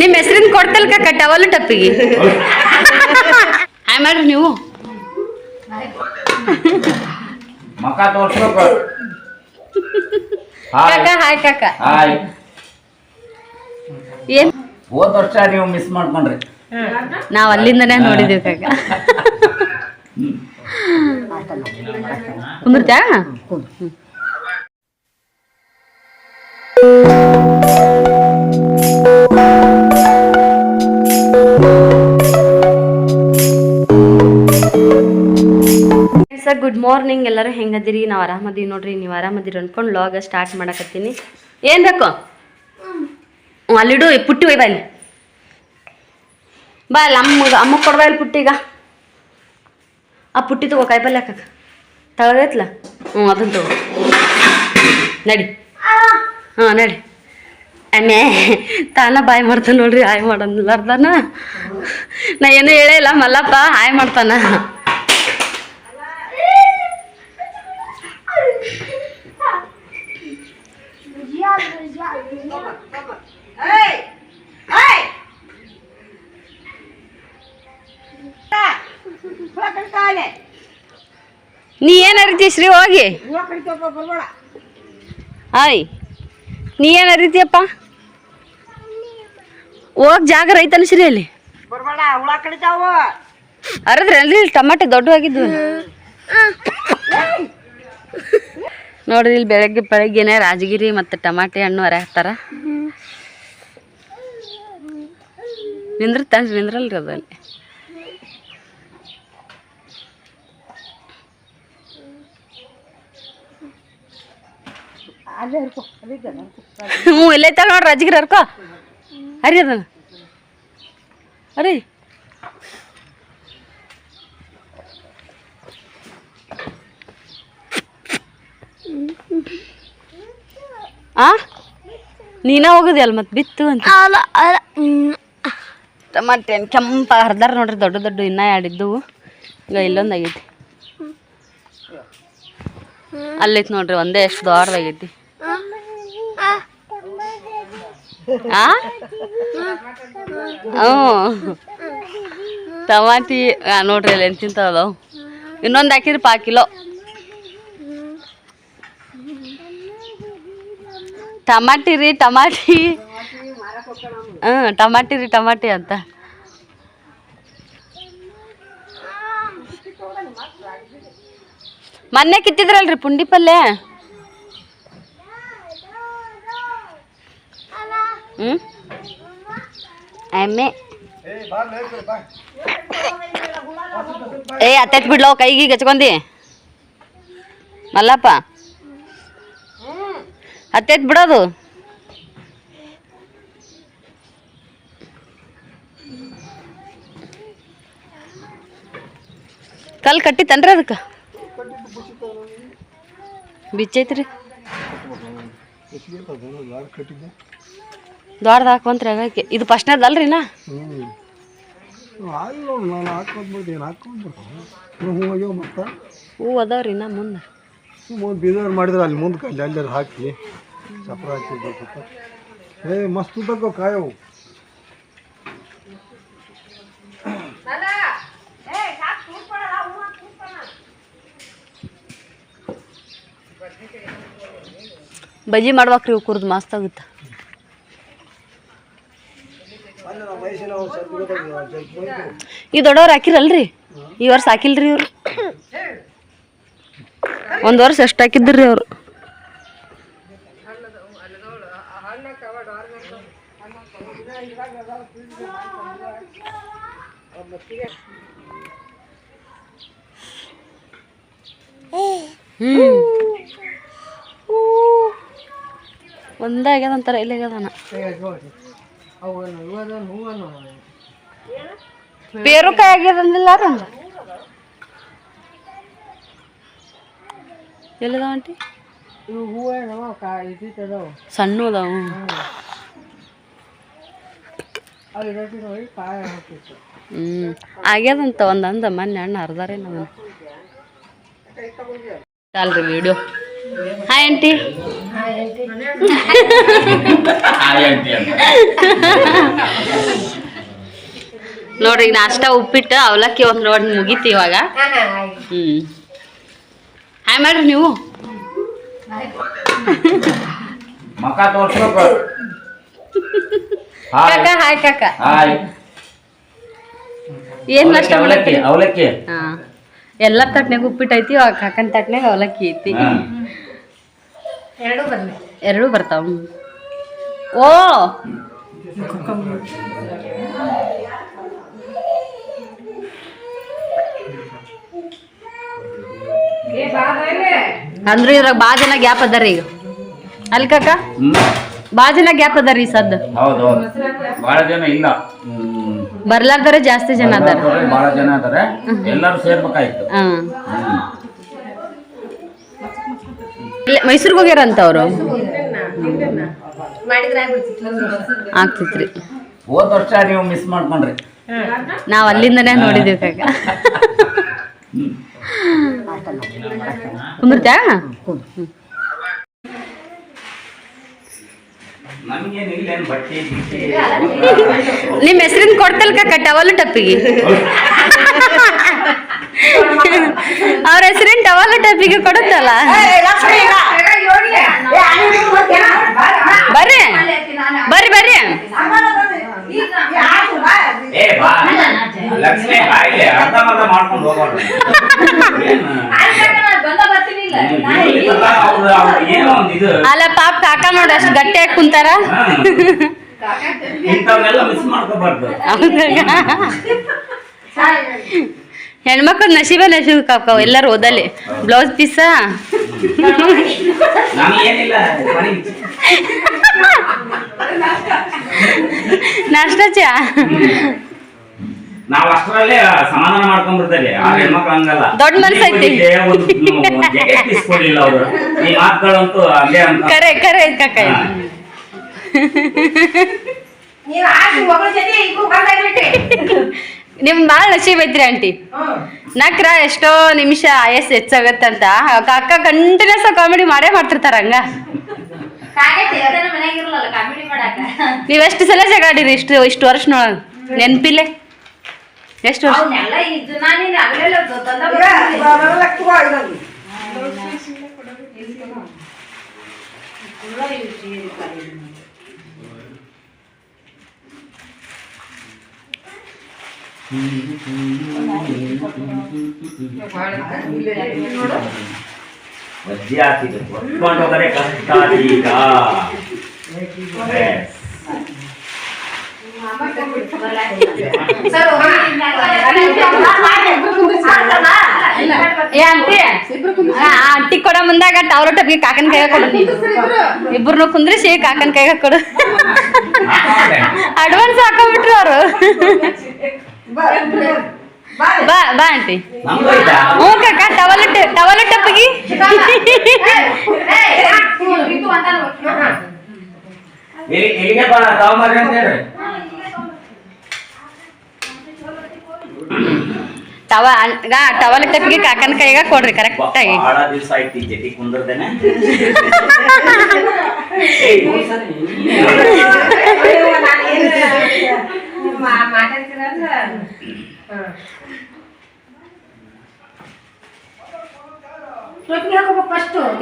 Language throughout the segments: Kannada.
ನಿಮ್ಮ ಹೆಸರಿನ ಕೊಡ್ತಲ್ ಕಕ್ಕ ಟವಲ್ ಟಪ್ಪಿಗೆ. ಹಾಯ್ ಮಾಡ್ರಿ ನೀವು. ಕಾಕ ಹಾಯ್ ಕಾಕ. ಹಾಯ್ ಏನ್? ಹೋದ ವರ್ಷ ನೀವು ಮಿಸ್ ಮಾಡ್ಕೊಂಡ್ರಿ. ನಾವ್ ಅಲ್ಲಿಂದನೇ ನೋಡಿದೀವಿ ಕಾಕ. ಕುಂದಿರ್ತ್ಯಾ? ಸರ್ ಗುಡ್ ಮಾರ್ನಿಂಗ್ ಎಲ್ಲರೂ ಹೆಂಗದಿರಿ? ನಾವು ಆರಾಮದೀವಿ ನೋಡ್ರಿ. ನೀವು ಆರಾಮದಿರಿ ಅನ್ಕೊಂಡು ಲಾಗ ಸ್ಟಾರ್ಟ್ ಮಾಡಕತ್ತೀನಿ. ಏನ್ ಬೇಕು? ಅಲ್ಲಿಡು ಪುಟ್ಟಿ ಒಯ್ ಬಾ ಇಲ್ಲಿ. ಬಾ, ಅಲ್ಲಿ ಅಮ್ಮ ಅಮ್ಮ ಕೊಡ್ಬಾ ಇಲ್ಲಿ ಪುಟ್ಟಿಗ. ಆ ಪುಟ್ಟಿ ತಗೋ ಕಾಯಿಪಲ್ಲೆ ಹಾಕಕ್ಕ ತಗೊಳೈತ್ಲ ಹ್ಞೂ ಅದನ್ನ ತಗೋ. ನಡಿ. ಹಾಂ ನಡಿ. ಅಮ್ಮೆ ತಾನ ಬಾಯ್ ಮಾಡ್ತಾನೆ ನೋಡ್ರಿ ಹಾಯ್ ಮಾಡನ್ಲಾರ್ದಾನ ನಾ ಏನೂ ಹೇಳೇ ಇಲ್ಲ ಮಲ್ಲಪ್ಪ ಹಾಯ್ ಮಾಡ್ತಾನ. ನೀ ಏನು ಅರಿತಿ ಶ್ರೀ ಹೋಗಿ ಆಯ್ ನೀ ಏನು ಅರಿತಿಯಪ್ಪ ಹೋಗ್ ಜಾಗ ರೈತನ ಶ್ರೀ ಅಲ್ಲಿ ಬರ್ಬೇಡ ಅಲ್ರಿ ಇಲ್ಲಿ ಅರದ್ರಿ ಟಮಾಟೆ ದೊಡ್ಡವಾಗಿದ್ವು. ನೋಡ್ರಿ ಇಲ್ಲಿ ಬೆಳಗ್ಗೆ ಬೆಳಗ್ಗೆನೆ ರಾಜಗಿರಿ ಮತ್ತು ಟಮಾಟೆ ಹಣ್ಣು ಅರೆ ಹಾಕ್ತಾರ. ನಿಂದ್ರತ್ತ ನಿಂದ್ರಲ್ರಿ ಅದಲ್ಲಿ ಹ್ಞೂ ಇಲ್ಲೈತಲ್ಲ ನೋಡ್ರಿ ರಾಜಗಿರಿ ಹರ್ಕೋ ಅರಿ ಅದನ್ನ. ಅರಿ ಆ? ನೀನ ಹೋಗುದಿ ಮತ್ ಮತ್ತೆ ಬಿತ್ತು ಅಂತ. ಟಮಾಟೆ ಕೆಂಪ ಹರಿದಾರ ನೋಡ್ರಿ ದೊಡ್ಡ ದೊಡ್ಡ ಇನ್ನ ಆಡಿದ್ದು ಈಗ ಇಲ್ಲೊಂದು ಆಗೈತಿ ಅಲ್ಲೈತಿ ನೋಡ್ರಿ ಒಂದೇ ಎಷ್ಟು ದೊಡ್ಡದಾಗೈತಿ. ಆ? ಹ್ಞೂ ಟಮಾಟಿ ನೋಡ್ರಿ ಅಲ್ಲಿ ಎಂತಿಂತ ಅದಾವ ಇನ್ನೊಂದು ಹಾಕಿರಿ ಪಾ ಕಿಲೋ. ಟಮಾಟಿ ರೀ, ಟಮಾಟಿ. ಹಾಂ ಟಮಾಟಿ ರೀ, ಟಮಾಟಿ ಅಂತ. ಮೊನ್ನೆ ಕಿತ್ತಿದ್ರಲ್ರಿ ಪುಂಡಿ ಪಲ್ಯ? ಹ್ಞೂ ಎಮ್ಮೆ ಏ ಅತ್ತೈತ್ ಬಿಡ್ಲೋ ಕೈಗೆ ಹಚ್ಕೊಂಡಿ. ಮಲ್ಲಪ್ಪ. ಹತ್ತೈತ್ ಬಿಡೋದು. ಕಲ್ ಕಟ್ಟಿತ್ತನ್ರಿ ಅದಕ್ಕೆ? ಬಿಚ್ಚೈತ್ರಿ. ದೊಡ್ಡದು ಹಾಕೊಂತ್ರಿ ಆಗಕ್ಕೆ ಇದು ಫಸ್ಟ್ನೇದು ಅಲ್ರಿ ನಾ ನಾನು ಹಾಕೊಂಡ್ಬಿಡ್ತೀನಿ ಹಾಕೊಂಡ್ಬಿಡ್ತಾನೆ ಮತ್ತೆ? ಹೂ ಅದಾವ್ರಿ ನಾ ಮುಂದೆ ಮುಂದೆ ಬೀದರ್ ಮಾಡಿದ್ರೆ ಅಲ್ಲಿ ಮುಂದೆ ಅಲ್ಲಿ ಅಲ್ಲಿ ಹಾಕಿ. ಚಪ್ರ ಹಾಕಿ ಏ ಮಸ್ತ್ ತಗೋ ಕಾಯವು ಬಜ್ಜಿ ಮಾಡ್ಬೇಕ್ರಿ ಇವು ಕುರ್ದು ಮಸ್ತ್ ಆಗುತ್ತೆ. ಈ ದೊಡ್ಡವ್ರು ಹಾಕಿರಲ್ರಿ? ಈ ವರ್ಷ ಹಾಕಿಲ್ರಿ ಇವ್ರು? ಒಂದು ವರ್ಷ ಎಷ್ಟು ಹಾಕಿದ್ರಿ ಅವ್ರು? ಒಂದಾಗ್ಯದಂತಾರ ಒಂದೇ ಅಂತಾರ ಇಲ್ಲ ಆಗ್ಯದನ ಪೇರುಕಾಯಿ ಆಗ್ಯದ ಅಂದಿಲ್ಲ ಅದಂದ ಎಲ್ಲಿದಾವ ಆಂಟಿ? ಇವು ಹೂವು ಏನವ? ಸಣ್ಣ ಅದಾವ ಅವು ಇದಕ್ಕೆ ನೋಡಿ ಕಾಯಿ ಹಾಕಿತ್ತು. ಹ್ಞೂ ಆಗ್ಯದಂತ ಒಂದು ಅಂದ ಮೊನ್ನೆ ಅಣ್ಣ ಅರ್ಧಾರೇನು ನಮ್ಮ ಅಲ್ರಿ ವಿಡಿಯೋ ಹಾಯ್ ಆಂಟಿ ನೋಡ್ರಿ ಈಗ ನಾಷ್ಟ ಉಪ್ಪಿಟ್ಟು ಅವಲಕ್ಕಿ ಒಂದು ನೋಡಿ ಮುಗೀತಿ ಇವಾಗ. ಹ್ಮ್. ಹಾಯ್ ಮಾಡ್ರಿ ನೀವು. ಕಾಕ ಹಾಯ್ ಕಾಕ. ಏನ್ ನಾಷ್ಟ ಅವಲಕ್ಕಿ ಮಾಡತ್ತಿ ಅವಲಕ್ಕಿ. ಹಾ. ಎಲ್ಲ ತಟ್ನಾಗ ಉಪ್ಪಿಟ್ಟು ಐತಿ ಕಾಕನ ತಟ್ನಾಗ ಅವಲಕ್ಕಿ ಐತಿ. ಹಾ. ಎರಡೂ ಬರ್ತಾವ. ಓ! ಅಂದ್ರೆ ಇದ್ರಾಗ ಬಾ ಜನ ಗ್ಯಾಪ್ ಅದಾರ ಈಗ. ಅಲ್ಲಿ ಕಾಕ? ಬಾ ಜನ ಗ್ಯಾಪ್ ಅದಾರ ಈ ಸದ್ದು. ಹೌದು ಬಹಳ ಜನ ಇಲ್ಲ. ಬರ್ಲಾರ್ದಾರ ಜಾಸ್ತಿ ಜನ ಅದಾರ. ಬಹಳ ಜನ ಅದಾರೆ. ಎಲ್ಲರೂ ಸೇರ್ಬೇಕಾಯ್ತು. ಹಾ ಹ್ಮ್. ಇಲ್ಲೇ ಮೈಸೂರಿಗೆ ಹೋಗ್ಯಾರಂತ ಅವರು ಆಗ್ತಿತ್ರಿ. ಹೋದ ವರ್ಷ ನೀವು ಮಿಸ್ ಮಾಡ್ಕೊಂಡ್ರಿ. ನಾವ್ ಅಲ್ಲಿಂದನೇ ನೋಡಿದೀವಿ ಕಾಕ. ಕುಂದಿರ್ತ್ಯಾ? ನಮ್ಗೇನು ಇಲ್ಲೇನು ಬಟ್ಟೆ ನಿಮ್ ಹೆಸರಿನ ಕೊಡ್ತಲ್ಕ ಕಾಕ ಟವಲ್ ಟಪ್ಪಿಗೆ. ಅವ್ರ ಹೆಸರಿನ ಟವಲ್ ಟಪ್ಪಿಗೆ ಕೊಡುತ್ತಲ್ಲ. ಬರ್ರಿ. ಬರ್ರಿ ಬರ್ರಿ. ಅಲ್ಲ ಪಾಪ ಕಾಕ ನೋಡಿ ಅಷ್ಟು ಗಟ್ಟಿಯಾಗಿ ಕುಂತಾರ. ಇಂಥವನ್ನೆಲ್ಲ ಮಿಸ್ ಮಾಡ್ಕೋಬಾರ್ದು. ಹೆಣ್ಮಕ್ಳು ನಶೀಬ ನಶೀಬ ಕಾಕವ್ ಎಲ್ಲರೂ ಓದಲ್ಲಿ. Blouse piece? ನಾಷ್ಟ ಚಾ? ನಾವು ಅಷ್ಟರಲ್ಲೇ ಸಮಾಧಾನ ಮಾಡ್ಕೊಂಡ್ಬಿಡ್ತೇವೆ. ಆ ಹೆಣ್ಮಕ್ಳು ಹಂಗಲ್ಲ. ದೊಡ್ಡ ಮನಸ್ಸೈತಿ ಇಸ್ಕೊಡ್ಲಿಲ್ಲ ಅವರು. ಈ ಮಾತುಗಳಂತೂ ಅಲ್ಲೇ ಅಂತ. ಕರೆ ಕರೆ ಐತ್ ಜೊತೆ ಇದು. ಹಾ. ನಿಮ್ ಬಾಳ ನಶೀಬ್ ಐತ್ರಿ ಆಂಟಿ. ನಕ್ರ ಎಷ್ಟೋ ನಿಮಿಷ ಆಯಸ್ ಹೆಚ್ಚಾಗತ್ತಂತ. ಅಕ್ಕ ಕಂಟಿನ್ಯೂಸ್ ಕಾಮಿಡಿ ಮಾಡೇ ಮಾಡ್ತಿರ್ತಾರ ಹಂಗ. ನೀವ್ ಎಷ್ಟು ಸಲ ಜಗಾಡಿರಿ? ಇಷ್ಟು ಇಷ್ಟು ವರ್ಷ ನೋಡ ನೆನ್ಪಿಲ್ಲೆ? ಎಷ್ಟು ವರ್ಷ? ವಜ್ಜೆ ಹಾಕಿದ್ರು ಹೊತ್ಕೊಂಡು ಹೋದರೆ ಕಷ್ಟ ಈಗ Yes. ಏ ಆಂಟಿ ಆ ಆಂಟಿ ಕೊಡ ಮುಂದಾಗ ಟವರ್ ಟಬ್ಗೆ ಕಾಕನ ಕೈಗ ಕೊಡು ಇಬ್ಬರನ್ನು ಕುಂದ್ರಿಸಿ ಕಾಕನ ಕೈಗ ಕೊಡು ಅಡ್ವಾನ್ಸ್ ಹಾಕೊಂಡ್ಬಿಟ್ರು ಅವರು ಬಾ ಬಾ ಆಂಟಿ? ಹ್ಞೂ ಕಾಕ ಟವಲ್ ಟವಲ್ ಟಪ್ಪಿಗೆ ಎಲ್ಲಿಗೆ ಬಾ ತಗೊಂಬರ್ರಿ ಅಂತ ಹೇಳ್ರಿ. ಟವ ಟವಲ್ ಟಪ್ಪಿಗೆ ಕಾಕನ ಕೈಗ ಕೊಡ್ರಿ ಕರೆಕ್ಟ್ ಆಗಿ. ಬಹಳ ದಿವಸ ಆಯ್ತು ಈ ಜೊತೆ ಕುಂದಿರ್ದೇನೆ. ಏಯ್, ಮೂರ್ ಸರಿ.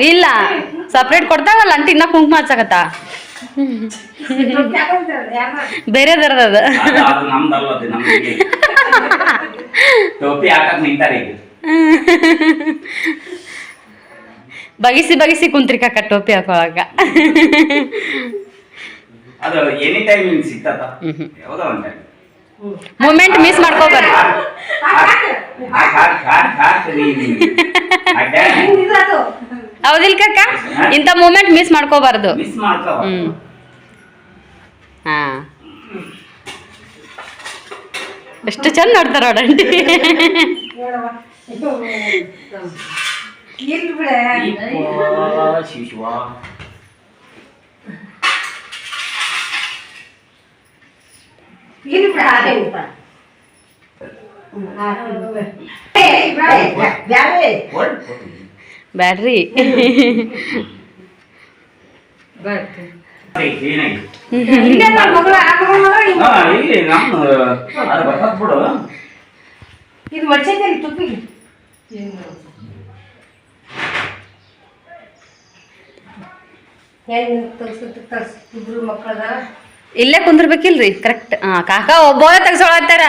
ಇಲ್ಲ ಸಪ್ರೇಟ್ ಕೊಡ್ತಾವಲ್ಲ ಅಂಟಿ ಇನ್ನ ಕುಂಕುಮ ಹಚ್ಚಕತ್ತ? ಬೇರೆ ಈಗ. ಬಗಿಸಿ ಬಗಿಸಿ ಕುಂತ್ರಿ ಕಾಕ ಟೋಪಿ ಹಾಕೊಳಕ ಅದು ಎನಿ ಟೈಮ್ ನಿಮ್ಗೆ ಸಿಗ್ತದ ಯಾವುದೋ ಒಂದು ಟೈಮ್ ಮೂಮೆಂಟ್ ಮಿಸ್ ಮಾಡ್ಕೋಬಾರ್ದು ಹೌದಿಲ್ ಕಾಕ ಇಂಥ ಮೂಮೆಂಟ್ ಮಿಸ್ ಮಾಡ್ಕೋಬಾರ್ದು ಹ್ಮ್ ಹಾ ಎಷ್ಟು ಚಂದ ನೋಡ್ತಾರ ನೋಡಂಟಿ ಶಿಶುವ ಬ್ಯಾಡ್ರಿ ಕ್ಲೀನಾಗಿ ಇಲ್ಲೇ ನನ್ ಮಗಳು ಆ ಮಗಳು ಮಗಳು ಈ ಹಾ ಇಲ್ಲಿ ನಮ್ಮ ಅದು ಬರ್ತದ ಬಿಡು ಇದು ಮಡ್ಸೈತೆ ಅಲ್ಲಿ ತುಪ್ಪಿಗೆ ಹೆಂಗೆ ತಗ್ಸುತ್ತೆ ತಗ್ಸ್ ಇಬ್ರು ಮಕ್ಕಳದಾರ ಇಲ್ಲೇ ಕುಂದಿರ್ಬೇಕಿಲ್ರಿ ಕರೆಕ್ಟ್ ಹಾ ಕಾಕ ಒಬ್ಬ ತೆಗ್ಸೋಳತ್ತಾರ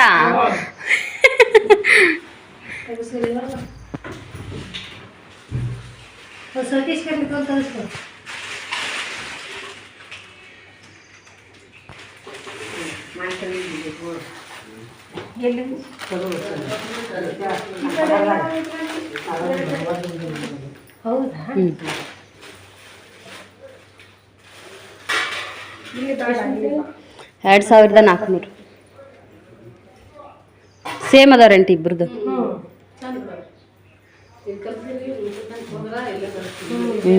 ಹೌದಾ ಎರಡು ಸಾವಿರದ ನಾಲ್ಕುನೂರು. ಸೇಮ್ ಅದಾರಂಟಿ ಇಬ್ರದ್ದು ಹ್ಞೂ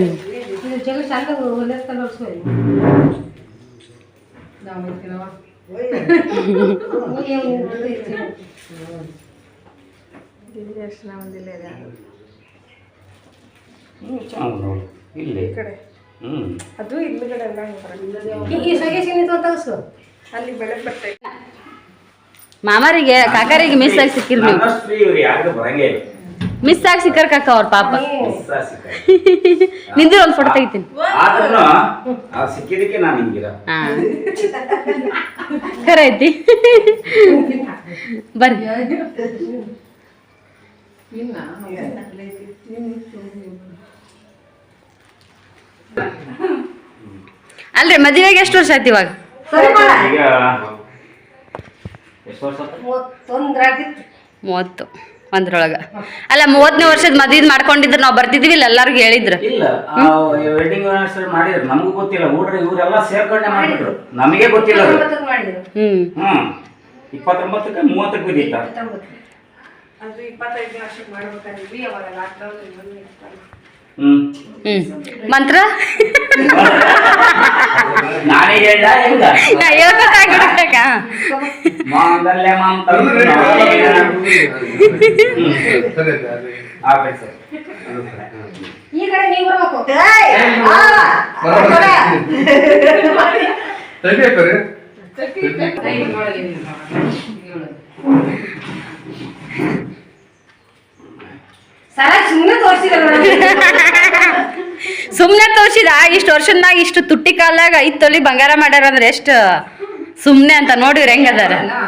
ಇದು ಜಗ ಹಿಂದ್ಗಡೆ ಈ ಸೊಗೆ ಸಿಗ್ನಿತ್ತು ತಗಸು ಮಾಮಾರಿಗೆ ಕಾಕಾರಿಗೆ ಮಿಸ್ ಆಗಿ ಸಿಕ್ಕಿರ್ ನೀವು ಮಿಸ್ ಆಗಿ ಸಿಕ್ಕರ್ ಕಾಕ ಅವ್ರ ಪಾಪ ನಿಂದಿರ ಒಂದು ಫೋಟೋ ತೆಗಿತೀನಿ ಆದ್ರೂ ಆ ಸಿಕ್ಕಿದಕ್ಕೆ ನಾನು ಹಿಂಗಿರ ಹಾ ಖರೆ ಐತಿ ಬರ್ರಿ ಅಲ್ರಿ ಮದುವೆಗೆ ಎಷ್ಟು ವರ್ಷ ಆಯ್ತು ಇವಾಗ? ಈಗ ಎಷ್ಟು ವರ್ಷ ಆತು? ಮೂವತ್ತೊಂದ್ರಾಗಿತ್ತು. ಮೂವತ್ತು ಒಂದ್ರೊಳಗ. ಅಲ್ಲ ಮೂವತ್ತನೇ ವರ್ಷದ ಮದ್ವಿದ್ ಮಾಡ್ಕೊಂಡಿದ್ರು ನಾವು ಬರ್ತಿದ್ವಿ ಇಲ್ಲ ಎಲ್ಲಾರ್ಗು ಹೇಳಿದ್ರು? ಇಲ್ಲ ವೆಡ್ಡಿಂಗ್ ಆನಿವರ್ಸರಿ ಮಾಡಿದ್ರು. ನಮಗೂ ಗೊತ್ತಿಲ್ಲ ಊಡ್ರಿ ಇವರೆಲ್ಲ ಸೇರ್ಕೊಂಡೆ ಮಾಡಿದ್ರು ನಮಗೆ ಗೊತ್ತಿಲ್ಲ ಅದು. ಮೂವತ್ತಕ್ಕೆ ಮಾಡಿದ್ರು. ಹ್ಮ್. ಹ್ಮ್. ಇಪ್ಪತ್ತೊಂಬತ್ತಕ್ಕೆ ಮೂವತ್ತಕ್ಕೆ ಬಿದ್ದಿತ್ತ. ಅದು ಇಪ್ಪತ್ತೈದು ವರ್ಷಕ್ಕೆ ಮಾಡ್ಬೇಕಾದ್ರಿ ಅವಾಗ ಲಾಕ್ಡೌನ್ ಹ್ಮ್. ಹ್ಮ್. ಮಂತ್ರ? ಈ ಕಡೆ ನೀವು ಬರ್ಬೇಕು. ಸುಮ್ನೆ ತೋರ್ಸಿದ? ಇಷ್ಟು ವರ್ಷದಾಗ ಇಷ್ಟು ತುಟ್ಟಿ ಕಾಲಾಗ ಐದು ತೊಲಿ ಬಂಗಾರ ಮಾಡ್ಯಾರ ಅಂದ್ರೆ ಎಷ್ಟು ಸುಮ್ನೆ ಅಂತ ನೋಡಿವ್ರಿ ಹೆಂಗದಾರ ಅದಾರ?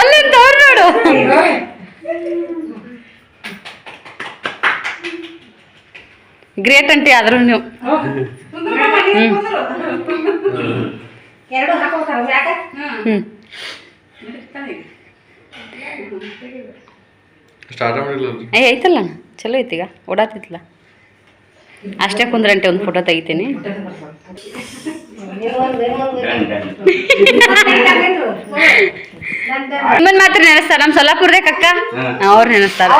ಅಲ್ಲಿ ತೋರ್ ನೋಡು. ಗ್ರೇಟ್ ಅಂಟಿ ಆದ್ರೂ ನೀವು. ಎರಡು ಹಾಕೋತಾರ ಯಾಕೆ? ಹ್ಮ್. ಸ್ಟಾರ್ಟ್ ಮಾಡಿಲ್ಲ ಏ ಐತಲ್ಲ ಚಲೋ ಐತಿಗ ಓಡಾತಿತ್ತಲ್ಲ ಅಷ್ಟೇ ಕುಂದ್ರಂಟೆ ಒಂದು ಫೋಟೋ ತೆಗಿತೀನಿ. ನಿಮ್ಮನ್ ಮಾತ್ರ ನೆನೆಸ್ತಾರ? ನಮ್ ಸೊಲ್ಲಾಪುರ್ದೇ ಕಕ್ಕ. ಅವ್ರು ನೆನೆಸ್ತಾರ.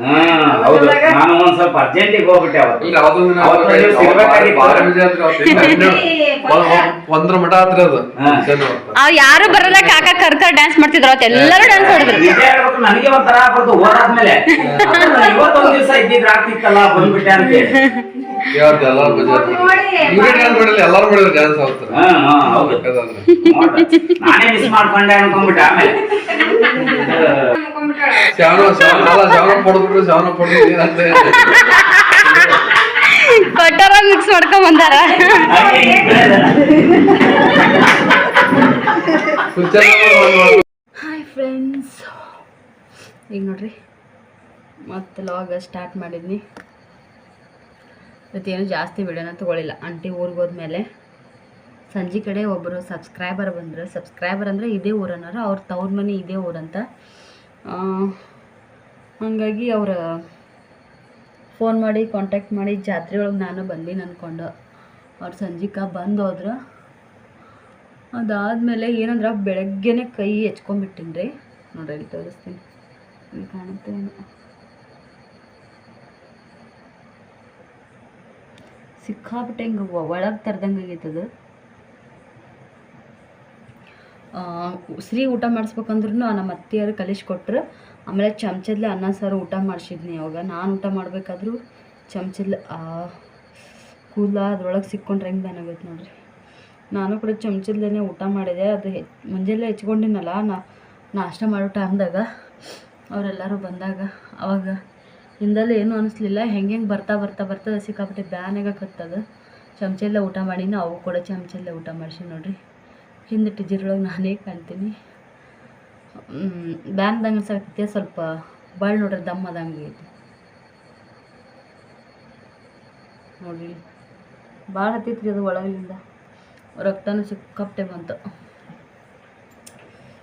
ನಾನು ಒಂದ್ ಸ್ವಲ್ಪ ಅರ್ಜೆಂಟಿಗೆ ಹೋಗ್ಬಿಟ್ಟೆ ಒಂದ್ರ ಮಠ ಆತ್ರಿ ಅದು. ಅವ್ ಯಾರು ಬರಲ್ಲ ಕಾಕ ಕರ್ಕ ಡ್ಯಾನ್ಸ್ ಮಾಡ್ತಿದ್ರು ಅವತ್ತು. ಎಲ್ಲರೂ ಡ್ಯಾನ್ಸ್ ಮಾಡಿದ್ರು. ನನಗೆ ಒಂಥರ ಆಗ್ಬಿಡ್ತು ಓದಾದ್ಮೇಲೆ ಇವತ್ತೊಂದ್ ದಿವಸ ಇದ್ದಿದ್ರೆ ಆಗ್ತಿತ್ತಲ್ಲ ಬಂದ್ಬಿಟ್ಟೆ ಅಂತ ಇವತ್ತು ಎಲ್ಲಾರು ಬಿಜಿ ಆತ್ರಿ. ಇವ್ರೇ ಡ್ಯಾನ್ಸ್ ಮಾಡಿಲ್ಲ ಎಲ್ಲಾರು ಮಾಡಿದ್ರು ಡ್ಯಾನ್ಸ್ ಹಾ ಹಾ ಹೌದು. ನಾನೇ ಮಿಸ್ ಮಾಡ್ಕೊಂಡೆ ಅನ್ಕೊಂಡ್ಬಿಟ್ಟೆ ಆಮೇಲೆ. ಅಲ್ಲ ಏನಂತ ಕೊಟ್ಟಾರ ಮಿಕ್ಸ್ ಮಾಡ್ಕೊಂಡ್ ಬಂದಾರ ಹಾಗೆ ಹಾಯ್ ಫ್ರೆಂಡ್ಸ್ ಈಗ ನೋಡ್ರಿ ಮತ್ತೆ ಲಾಗ ಸ್ಟಾರ್ಟ್ ಮಾಡಿದ್ನಿ. ಇವತ್ತೇನು ಜಾಸ್ತಿ ವಿಡಿಯೋನ ತೊಗೊಳಿಲ್ಲ ಆಂಟಿ ಊರಿಗೆ ಹೋದ್ಮೇಲೆ ಸಂಜೆ ಕಡೆ ಒಬ್ಬರು ಸಬ್ಸ್ಕ್ರೈಬರ್ ಬಂದರು. ಸಬ್ಸ್ಕ್ರೈಬರ್ ಅಂದರೆ ಇದೇ ಊರನ್ನೋರು ಅವ್ರ ತವ್ರ ಮನೆ ಇದೇ ಊರಂತ ಹಂಗಾಗಿ ಅವರು ಫೋನ್ ಮಾಡಿ ಕಾಂಟ್ಯಾಕ್ಟ್ ಮಾಡಿ, ಜಾತ್ರೆ ಒಳಗೆ ನಾನು ಬಂದೀನಿ ಅಂದ್ಕೊಂಡು ಅವ್ರು ಸಂಜಿಕ ಬಂದು ಹೋದ್ರು. ಅದಾದಮೇಲೆ ಏನಂದ್ರೆ ಬೆಳಗ್ಗೆನೇ ಕೈ ಹೆಚ್ಕೊಂಡ್ಬಿಟ್ಟಿನಿ ರೀ ನೋಡ್ರಿ ತೋರಿಸ್ತೀನಿ. ಕಾಣುತ್ತೆ ಸಿಕ್ಕಾಬಿಟ್ಟೆ ಹಿಂಗೆ ಒಳಗೆ ತರ್ದಂಗೆ ಆಗೈತದು ಉಸಿರಿ ಊಟ ಮಾಡಿಸ್ಬೇಕಂದ್ರೂ ನಮ್ಮ ಅತ್ತಿಯರು ಕಲಿಸ್ಕೊಟ್ರು ಆಮೇಲೆ ಚಮಚದ್ಲೆ ಅನ್ನ ಸಾರು ಊಟ ಮಾಡಿಸಿದ್ನಿ ಅವಾಗ ನಾನು ಊಟ ಮಾಡಬೇಕಾದ್ರೂ ಚಮಚದ್ಲೆ ಕೂದಲ ಅದ್ರೊಳಗೆ ಸಿಕ್ಕೊಂಡ್ರೆ ಹೆಂಗೆ ಬೇನಾಗೈತೆ ನೋಡ್ರಿ. ನಾನು ಕೂಡ ಚಮಚದಲ್ಲೇ ಊಟ ಮಾಡಿದೆ. ಅದು ಹೆಚ್ ಮುಂಜಾನೆ ಹೆಚ್ಕೊಂಡಿನಲ್ಲ, ನಾ, ನಾಷ್ಟ ಮಾಡೋ ಟೈಮ್ದಾಗ ಅವರೆಲ್ಲರೂ ಬಂದಾಗ ಅವಾಗ ಹಿಂದೆಲ್ಲ ಏನೂ ಅನಿಸ್ಲಿಲ್ಲ. ಹೆಂಗೆ ಹೆಂಗೆ ಬರ್ತಾ ಬರ್ತಾ ಬರ್ತಾ ಸಿಕ್ಕಾಪಟ್ಟೆ ಬ್ಯಾನಾಗಕತ್ತದ ಚಮಚೆಲ್ಲ ಊಟ ಮಾಡೀನಿ, ಅವು ಕೂಡ ಚಮಚೆಲ್ಲ ಊಟ ಮಾಡಿಸಿ ನೋಡ್ರಿ. ಹಿಂದೆ ಟಿಜಿರೊಳಗೆ ನಾನೇ ಕಾಣ್ತೀನಿ. ಬ್ಯಾನ್ದಂಗೆ ಅನ್ಸಾಕತ್ತೆ ಸ್ವಲ್ಪ? ಬಾಳ್ ನೋಡ್ರಿ ದಮ್ಮದಂಗೆ ಐತಿ. ನೋಡ್ರಿ. ಭಾಳ ಹತ್ತೈತ್ರಿ ಅದು ಒಳಗಿಂದ. ರಕ್ತನೂ ಸಿಕ್ಕಾಪಟ್ಟೆ ಬಂತು.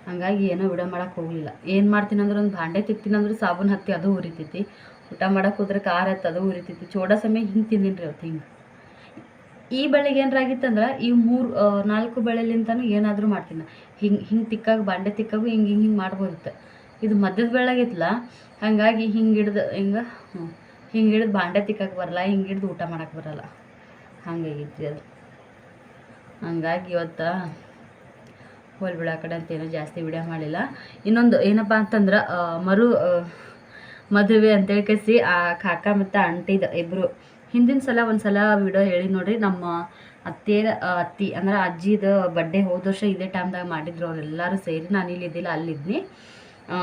ಹಂಗಾಗಿ ಏನೋ ವಿಡಿಯೋ ಮಾಡಕ್ಕೆ ಹೋಗಲಿಲ್ಲ. ಏನು ಮಾಡ್ತೀನಿ ಅಂದ್ರೆ ಒಂದು ಭಾಂಡೆ ತಿಕ್ತೀನಿ ಅಂದ್ರೆ ಸಾಬೂನು ಹತ್ತಿ ಅದು ಉರಿತೈತಿ. ಊಟ ಮಾಡಕ್ಕೆ ಹೋದ್ರೆ ಖಾರ ಇತ್ತು ಅದು ಉರಿತಿತ್ತು. ಚೋಡ ಸಮಯ ಹಿಂಗೆ ತಿಂದೀನಿ ರೀ ಅವತ್ತು ಹಿಂಗೆ. ಈ ಬೆಳೆಗೆ ಏನಾರ ಆಗಿತ್ತಂದ್ರೆ ಈ ಮೂರು ನಾಲ್ಕು ಬೆಳೆಲಿಂತನೂ ಏನಾದರೂ ಮಾಡ್ತೀನಿ ಹಿಂಗೆ ಹಿಂಗೆ ತಿಕ್ಕಾಗ, ಬಾಂಡೆ ತಿಕ್ಕಾಗೂ ಹಿಂಗೆ ಹಿಂಗೆ ಹಿಂಗೆ ಮಾಡ್ಬೋದಿತ್ತು. ಇದು ಮಧ್ಯದ ಬೆಳಗಿತ್ತಲ್ಲ ಹಾಗಾಗಿ ಹಿಂಗೆ ಹಿಡ್ದು, ಹಿಂಗೆ ಹಿಂಗೆ ಹಿಡ್ದು ಬಾಂಡೆ ತಿಕ್ಕಕ್ಕೆ ಬರಲ್ಲ, ಹಿಂಗೆ ಹಿಡ್ದು ಊಟ ಮಾಡಕ್ಕೆ ಬರಲ್ಲ. ಹಂಗಾಗಿತ್ತು ಅದು. ಹಂಗಾಗಿ ಇವತ್ತು ಹೋಲ್ ಬಿಡೋ ಕಡೆ ಅಂತ ಏನೋ ಜಾಸ್ತಿ ವಿಡಿಯೋ ಮಾಡಿಲ್ಲ. ಇನ್ನೊಂದು ಏನಪ್ಪ ಅಂತಂದ್ರೆ ಮರು ಮದುವೆ ಅಂತೇಳಿ ಕೇಸಿ ಆ ಕಾಕ ಮತ್ತು ಅಂಟಿದ ಇಬ್ಬರು ಹಿಂದಿನ ಸಲ ಒಂದು ಸಲ ವಿಡಿಯೋ ಹೇಳಿ ನೋಡ್ರಿ ನಮ್ಮ ಅತ್ತೆ ಅತ್ತಿ ಅಂದ್ರೆ ಅಜ್ಜಿದ ಬಡ್ಡೆ ಹೋದ ವರ್ಷ ಇದೇ ಟೈಮ್ದಾಗ ಮಾಡಿದ್ರು ಅವರೆಲ್ಲರೂ ಸೇರಿ. ನಾನು ಇಲ್ಲಿದ್ದಿಲ್ಲ ಅಲ್ಲಿದ್ನಿ ಆ,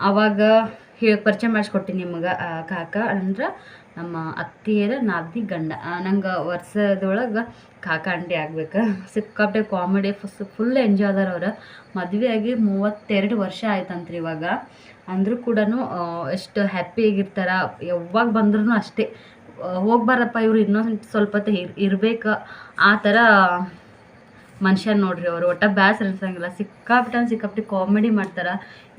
ಅವಾಗ ಹೇಳಿ ಪರಿಚಯ ಮಾಡಿಸ್ಕೊಟ್ಟಿನಿ ನಿಮಗೆ ಕಾಕ. ಅಂದ್ರೆ ನಮ್ಮ ಅತ್ತಿಯರ ನಾದಿ ಗಂಡ. ನಂಗೆ ವರ್ಷದೊಳಗೆ ಕಾಕ ಅಂಟಿ ಆಗ್ಬೇಕು. ಸಿಕ್ಕಾಪಟ್ಟೆ ಕಾಮಿಡಿ ಫಸ್ಟ್ ಫುಲ್ ಎಂಜಾಯ್ ಅದಾರ ಅವ್ರು. ಮದುವೆ ಆಗಿ ಮೂವತ್ತೆರಡು ವರ್ಷ ಆಯ್ತಂತ್ರಿ ಇವಾಗ. ಅಂದರೂ ಕೂಡ ಎಷ್ಟು ಹ್ಯಾಪಿಯಾಗಿರ್ತಾರೆ ಯಾವಾಗ ಬಂದ್ರೂ ಅಷ್ಟೇ. ಹೋಗ್ಬಾರಪ್ಪ ಇವರು ಇನ್ನೊಂದು ಸ್ವಲ್ಪ ಹೊತ್ತು ಇರ್, ಇರ್ಬೇಕು. ಆ ಥರ ಮನುಷ್ಯ ನೋಡ್ರಿ ಅವರು. ಒಟ್ಟ ಬ್ಯಾಸರ ಅನ್ಸಂಗಿಲ್ಲ. ಸಿಕ್ಕಾಪಟ್ಟೆ ಸಿಕ್ಕಾಪಟ್ಟೆ ಕಾಮಿಡಿ ಮಾಡ್ತಾರೆ.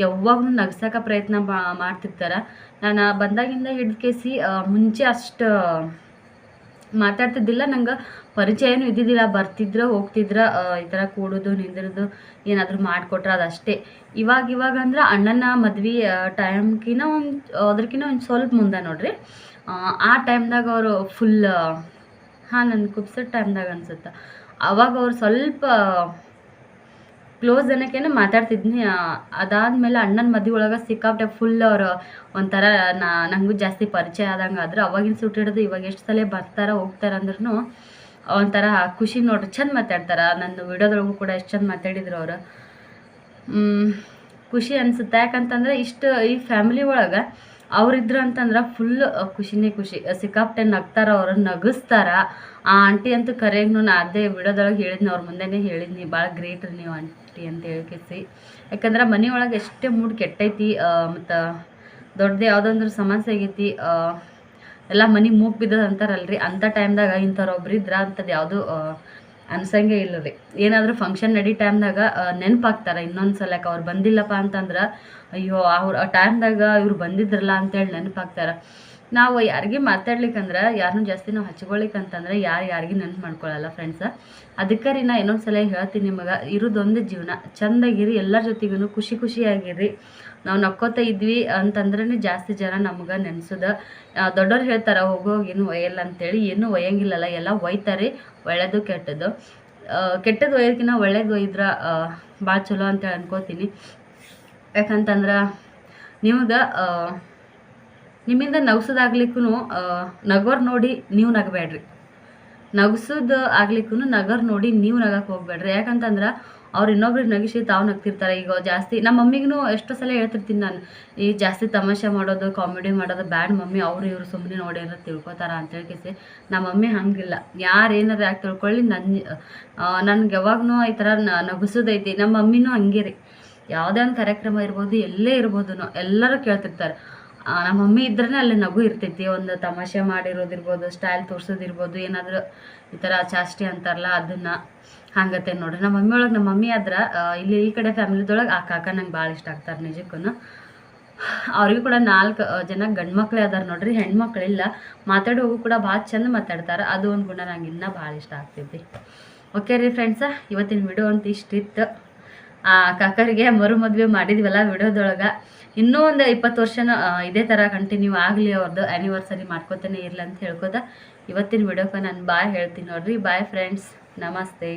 ಯಾವಾಗಲೂ ನಗ್ಸಕ್ಕೆ ಪ್ರಯತ್ನ ಮಾಡ್ತಿರ್ತಾರೆ. ನಾನು ಬಂದಾಗಿಂದ ಹಿಡ್ಕೇಸಿ ಮುಂಚೆ ಅಷ್ಟು ಮಾತಾಡ್ತಿದ್ದಿಲ್ಲ. ನಂಗೆ ಪರಿಚಯನೂ ಇದ್ದಿದ್ದಿಲ್ಲ. ಬರ್ತಿದ್ರು ಹೋಗ್ತಿದ್ರು ಈ ಥರ ಕೂಡೋದು ನಿಂದಿರೋದು ಏನಾದರೂ ಮಾಡಿಕೊಟ್ರೆ ಅದಷ್ಟೇ. ಇವಾಗ ಇವಾಗ ಅಂದ್ರೆ ಅಣ್ಣನ ಮದ್ವೆ ಟೈಮ್ಕಿನ ಒಂದು ಅದ್ರಕಿನ್ನ ಒಂದು ಸ್ವಲ್ಪ ಮುಂದೆ ನೋಡ್ರಿ. ಆ, ಟೈಮ್ದಾಗ ಅವರು ಫುಲ್ ಹಾಂ ನನ್ನ ಕುಪ್ಸೋ ಟೈಮ್ದಾಗ ಅನ್ಸುತ್ತೆ. ಅವಾಗ ಅವ್ರು ಸ್ವಲ್ಪ ಕ್ಲೋಸ್ ಜನಕ್ಕೇನೆ ಮಾತಾಡ್ತಿದ್ನಿ. ಅದಾದ್ಮೇಲೆ ಅಣ್ಣನ ಮದ್ವೆ ಒಳಗೆ ಸಿಕ್ಕಾಪಟ್ಟೆ ಫುಲ್ ಅವರು ಒಂಥರ ನಾ ನನಗೂ ಜಾಸ್ತಿ ಪರಿಚಯ ಆದಂಗೆ ಆದ್ರೆ. ಅವಾಗಿನ ಸುಟ್ಟು ಹಿಡಿದು ಇವಾಗ ಎಷ್ಟು ಸಲ ಬರ್ತಾರ, ಹೋಗ್ತಾರ ಅಂದ್ರೂ ಒಂಥರ ಖುಷಿ ನೋಡ್ರಿ, ಚಂದ ಮಾತಾಡ್ತಾರೆ. ನನ್ನ ವಿಡಿಯೋದೊಳಗೂ ಕೂಡ ಎಷ್ಟು ಚಂದ ಮಾತಾಡಿದ್ರು ಅವರು. ಖುಷಿ ಅನಿಸುತ್ತೆ. ಯಾಕಂತಂದ್ರೆ ಇಷ್ಟು ಈ ಫ್ಯಾಮಿಲಿ ಒಳಗೆ ಅವ್ರಿದ್ರು ಅಂತಂದ್ರೆ ಫುಲ್ ಖುಷಿನೇ ಖುಷಿ. ಸಿಕ್ಕಾಪಟ್ಟೆ ನಗ್ತಾರ, ಅವ್ರನ್ನ ನಗಿಸ್ತಾರ. ಆ ಆಂಟಿ ಅಂತೂ ಕರೆಯಾಗೂ ನಾ ಅದೇ ವಿಡಿಯೋದೊಳಗೆ ಹೇಳಿದ್ನಿ, ಅವ್ರ ಮುಂದೆನೇ ಹೇಳಿದ್ನಿ ಭಾಳ ಗ್ರೇಟ್ ರೀ ನೀವು ಆಂಟಿ ಅಂತ ಹೇಳ್ಕೇಸಿ ಯಾಕಂದ್ರೆ ಮನೆಯೊಳಗೆ ಎಷ್ಟೇ ಮೂಡ್ ಕೆಟ್ಟೈತಿ ಮತ್ತು ದೊಡ್ಡದು ಯಾವುದಂದ್ರೆ ಸಮಸ್ಯೆ ಆಗೈತಿ ಎಲ್ಲ ಮನೆ ಮೂಗ್ ಬಿದ್ದದ ಅಂತಾರಲ್ರಿ. ಅಂಥ ಟೈಮ್ದಾಗ ಇಂಥವ್ರೊಬ್ರು ಇದ್ರ ಅಂಥದ್ದು ಯಾವುದು ಅನ್ಸಂಗೆ ಇಲ್ಲ ರೀ ಏನಾದರೂ ಫಂಕ್ಷನ್ ನಡಿ ಟೈಮ್ದಾಗ ನೆನಪಾಗ್ತಾರೆ ಇನ್ನೊಂದು ಸಲಕ್ಕೆ ಅವ್ರು ಬಂದಿಲ್ಲಪ್ಪ ಅಂತಂದ್ರೆ, ಅಯ್ಯೋ ಅವ್ರು ಆ ಟೈಮ್ದಾಗ ಇವ್ರು ಬಂದಿದ್ರಲ್ಲ ಅಂತೇಳಿ ನೆನಪಾಗ್ತಾರೆ. ನಾವು ಯಾರಿಗೆ ಮಾತಾಡ್ಲಿಕ್ಕಂದ್ರೆ ಯಾರನ್ನೂ ಜಾಸ್ತಿ ನಾವು ಹಚ್ಕೊಳಿಕ್ಕಂತಂದ್ರೆ ಯಾರು ಯಾರಿಗೆ ನೆನ್ಪು ಮಾಡ್ಕೊಳ್ಳಲ್ಲ ಫ್ರೆಂಡ್ಸ ಅದಕ್ಕೆ ರೀ ನಾ ಇನ್ನೊಂದು ಸಲ ಹೇಳ್ತೀನಿ ನಿಮಗೆ, ಇರೋದೊಂದು ಜೀವನ. ಚಂದಾಗಿರಿ, ಎಲ್ಲರ ಜೊತೆಗೂ ಖುಷಿ ಖುಷಿಯಾಗಿರಿ. ನಾವು ನಕ್ಕೋತ ಇದ್ವಿ ಅಂತಂದ್ರೆ ಜಾಸ್ತಿ ಜನ ನಮ್ಗೆ ನೆನ್ಸುದ. ದೊಡ್ಡವ್ರು ಹೇಳ್ತಾರೆ ಹೋಗೋಗಿ ಏನು ಒಯ್ಯಲ್ಲ ಅಂತೇಳಿ. ಏನೂ ಒಯ್ಯಂಗಿಲ್ಲಲ್ಲ, ಎಲ್ಲ ಒಯ್ತಾರೆ, ಒಳ್ಳೇದು ಕೆಟ್ಟದ್ದು ಕೆಟ್ಟದ್ದು ಒಯ್ಯೋದಕ್ಕಿಂತ ಒಳ್ಳೇದು ಒಯ್ದ್ರೆ ಭಾಳ ಚಲೋ ಅಂತೇಳಿ ಅನ್ಕೋತೀನಿ. ಯಾಕಂತಂದ್ರೆ ನಿಮಗೆ ನಿಮ್ಮಿಂದ ನಗ್ಸೋದಾಗ್ಲಿಕ್ಕೂ ನಗೋರ್ ನೋಡಿ ನೀವು ನಗಬೇಡ್ರಿ ನಗ್ಸೋದು ಆಗ್ಲಿಕ್ಕೂ ನಗರ್ ನೋಡಿ ನೀವು ನಗಕ್ಕೆ ಹೋಗ್ಬೇಡ್ರಿ ಯಾಕಂತಂದ್ರೆ ಅವ್ರು ಇನ್ನೊಬ್ರಿಗೆ ನಗಿಸಿ ತಾವು ನಗ್ತಿರ್ತಾರೆ. ಈಗ ಜಾಸ್ತಿ ನಮ್ಮ ಮಮ್ಮಿಗೂ ಎಷ್ಟೋ ಸಲ ಹೇಳ್ತಿರ್ತೀನಿ ನಾನು ಈ ಜಾಸ್ತಿ ತಮಾಷೆ ಮಾಡೋದು, ಕಾಮಿಡಿ ಮಾಡೋದು ಬ್ಯಾಡ್ ಮಮ್ಮಿ, ಅವರು ಇವರು ಸುಮ್ಮನೆ ನೋಡಿ ಅಂತ ತಿಳ್ಕೊತಾರ? ಅಂತ ಕೇಸಿ ನಮ್ಮ ಮಮ್ಮಿ ಹಂಗಿಲ್ಲ. ಯಾರು ಏನಾರು ಯಾಕೆ ತಿಳ್ಕೊಳ್ಳಿ ನನ್ನ ನನ್ಗೆ ಯಾವಾಗೂ ಈ ಥರ ನಗಿಸೋದೈತಿ. ನಮ್ಮ ಮಮ್ಮಿನೂ ಹಂಗೆ ರೀ. ಯಾವುದೇ ಒಂದು ಕಾರ್ಯಕ್ರಮ ಇರ್ಬೋದು, ಎಲ್ಲೇ ಇರ್ಬೋದು ಎಲ್ಲರೂ ಕೇಳ್ತಿರ್ತಾರೆ. ನಮ್ಮ ಮಮ್ಮಿ ಇದ್ರೇ ಅಲ್ಲಿ ನಗು ಇರ್ತೈತಿ. ಒಂದು ತಮಾಷೆ ಮಾಡಿರೋದಿರ್ಬೋದು, ಸ್ಟೈಲ್ ತೋರ್ಸೋದಿರ್ಬೋದು, ಏನಾದರೂ ಈ ಥರ ಚಾಷ್ಟಿ ಅಂತಾರಲ್ಲ, ಅದನ್ನ ಹಂಗತೆ ನೋಡ್ರಿ. ನಮ್ಮ ಮಮ್ಮಿ ಒಳಗೆ ನಮ್ಮ ಮಮ್ಮಿ ಆದ್ರೆ ಇಲ್ಲಿ, ಈ ಕಡೆ ಫ್ಯಾಮಿಲಿದೊಳಗೆ ಆ ಕಾಕ ನಂಗೆ ಭಾಳ ಇಷ್ಟ ಆಗ್ತಾರೆ ನಿಜಕ್ಕೂ ಅವ್ರಿಗೂ ಕೂಡ ನಾಲ್ಕು ಜನ ಗಂಡು ಮಕ್ಳೇ ಅದಾರ ನೋಡ್ರಿ. ಹೆಣ್ಮಕ್ಳಿಲ್ಲ ಮಾತಾಡೋವು ಕೂಡ ಭಾಳ ಚಂದ ಮಾತಾಡ್ತಾರೆ. ಅದು ಒಂದು ಗುಣ ನಂಗೆ ಇನ್ನೂ ಭಾಳ ಇಷ್ಟ ಆಗ್ತೈತಿ. ಓಕೆ ರೀ ಫ್ರೆಂಡ್ಸ ಇವತ್ತಿನ ವಿಡಿಯೋ ಅಂತ ಇಷ್ಟಿತ್ತು ಆ, ಕಾಕರಿಗೆ ಮರು ಮದುವೆ ಮಾಡಿದ್ವಲ್ಲ ವಿಡಿಯೋದೊಳಗೆ. ಇನ್ನೂ ಒಂದು ಇಪ್ಪತ್ತು ವರ್ಷನೂ ಇದೇ ಥರ ಕಂಟಿನ್ಯೂ ಆಗಲಿ ಅವ್ರದ್ದು ಆ್ಯನಿವರ್ಸರಿ ಮಾಡ್ಕೋತಾನೆ ಇರಲಿ ಅಂತ ಹೇಳ್ಕೊತ ಇವತ್ತಿನ ವಿಡಿಯೋಕ್ಕೆ ನಾನು ಬಾಯ್ ಹೇಳ್ತೀನಿ ನೋಡ್ರಿ. ಬಾಯ್ ಫ್ರೆಂಡ್ಸ್ ನಮಸ್ತೆ.